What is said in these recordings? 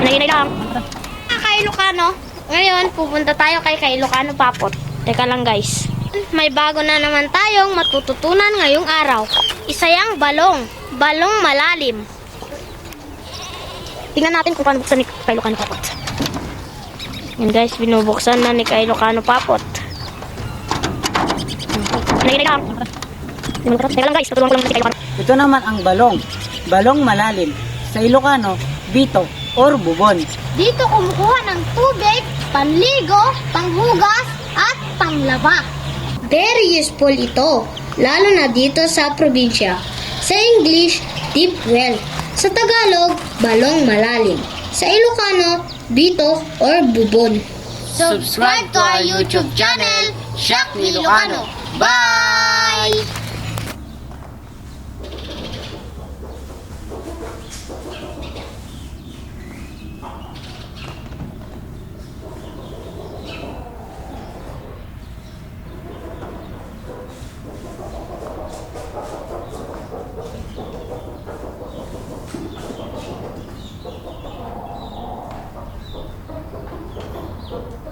Hinay-hinay lang. Ah, Kay Ilocano. Ngayon, pupunta tayo kay kay Ilocano Papot. Teka lang guys. May bago na naman tayong matututunan ngayong araw. Isa yang balong. Balong malalim. Tingnan natin kung paano buksan ni kay Ilocano Papot. Yan guys, binubuksan na ni kay Ilocano Papot. Hinay-hinay lang. Teka lang guys, tutulungan ko lang si kay Ilocano. Ito naman ang balong. Balong malalim. Sa Ilocano, bito or bubon. Dito kumukuha ng tubig, panligo, panghugas, at panglaba. Very useful ito, lalo na dito sa probinsya. Sa English, deep well. Sa Tagalog, balong malalim. Sa Ilocano, bito or bubon. Subscribe to our YouTube channel, Shock ni Ilocano. Bye!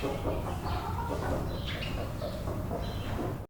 ハハハハ。